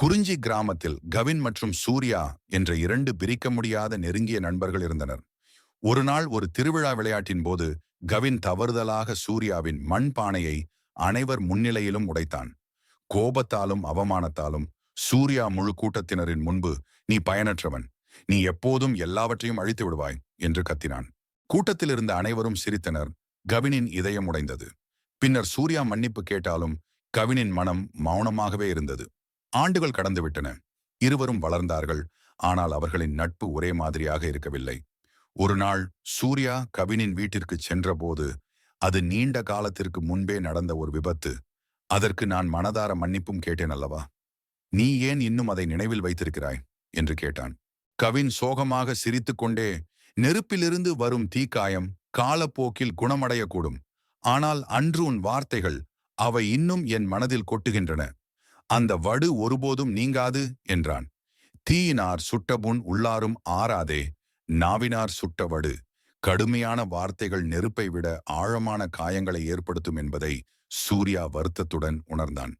குறிஞ்சி கிராமத்தில் கவின் மற்றும் சூர்யா என்ற இரண்டு பிரிக்க முடியாத நெருங்கிய நண்பர்கள் இருந்தனர். ஒரு நாள் ஒரு திருவிழா விளையாட்டின் போது கவின் தவறுதலாக சூர்யாவின் மண் பானையை அனைவர் முன்னிலையிலும் உடைத்தான். கோபத்தாலும் அவமானத்தாலும் சூர்யா முழு கூட்டத்தினரின் முன்பு நீ பயனற்றவன். நீ எப்போதும் எல்லாவற்றையும் அழித்து விடுவாய் என்று கத்தினான். கூட்டத்தில் இருந்த அனைவரும் சிரித்தனர். கவினின் இதயம் உடைந்தது. பின்னர் சூர்யா மன்னிப்பு கேட்டாலும் கவினின் மனம் மௌனமாகவே இருந்தது. ஆண்டுகள் கடந்துவிட்டன இருவரும் வளர்ந்தார்கள். ஆனால் அவர்களின் நட்பு ஒரே மாதிரியாக இருக்கவில்லை. ஒரு நாள் சூர்யா கவினின் வீட்டிற்கு சென்றபோது அது நீண்ட காலத்திற்கு முன்பே நடந்த ஒரு விபத்து. அதற்கு நான் மனதார மன்னிப்பும் கேட்டேன் அல்லவா? நீ ஏன் இன்னும் அதை நினைவில் வைத்திருக்கிறாய்? என்று கேட்டான். கவின் சோகமாக சிரித்துக்கொண்டே நெருப்பிலிருந்து வரும் தீக்காயம் காலப்போக்கில் குணமடையக்கூடும். ஆனால் அன்று உன் வார்த்தைகள் அவை இன்னும் என் மனதில் கொட்டுகின்றன. அந்த வடு ஒருபோதும் நீங்காது என்றான். தீயினார் சுட்டபுண் உள்ளாரும் ஆறாதே நாவினார் சுட்ட வடு. கடுமையான வார்த்தைகள் நெருப்பை விட ஆழமான காயங்களை ஏற்படுத்தும் என்பதை சூர்யா வருத்தத்துடன் உணர்ந்தான்.